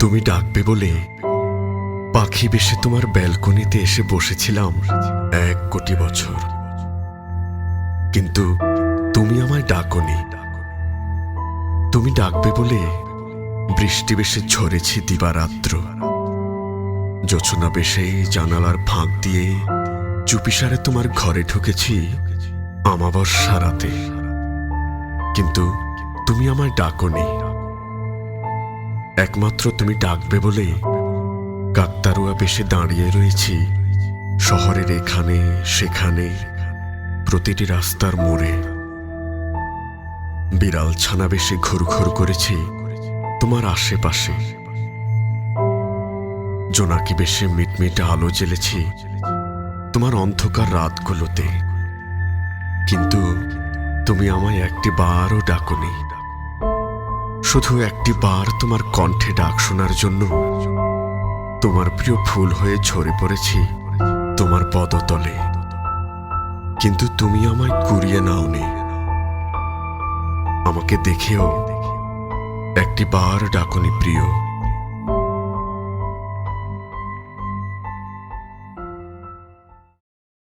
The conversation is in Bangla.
তুমি ডাকবে বলে পাখি বেশে তোমার ব্যালকনিতে এসে বসেছিলাম এক কোটি বছর। কিন্তু তুমি আমায় ডাকনি। তুমি ডাকবে বলে বৃষ্টি বেশে ঝরেছি দিবারাত্র। যোচনা বেশে জানালার ফাঁক দিয়ে চুপিসারে তোমার ঘরে ঢুকেছি আমাবস্যা রাতে। কিন্তু তুমি আমায় ডাকনি। একমাত্র তুমি ডাকবে বলে কাকতারুয়া বেশে দাঁড়িয়ে রয়েছি। শহরের এখানে, সেখানে, প্রতিটি রাস্তার মোড়ে। বিড়াল ছানা বেশে ঘুরঘুর করেছি তোমার আশেপাশে। জোনাকি বেশে মিটমিটে আলো জ্বেলেছি তোমার অন্ধকার রাতগুলোতে। কিন্তু তুমি আমায় একটি বারও ডাকনি। শুধু একটি বার তোমার কণ্ঠে ডাক শোনার জন্য তোমার প্রিয় ফুল হয়ে ঝরে পড়েছি, তোমার পদতলে। কিন্তু তুমি আমায় কুড়িয়ে নাওনি। আমাকে দেখেও একটি বার ডাকনি প্রিয়।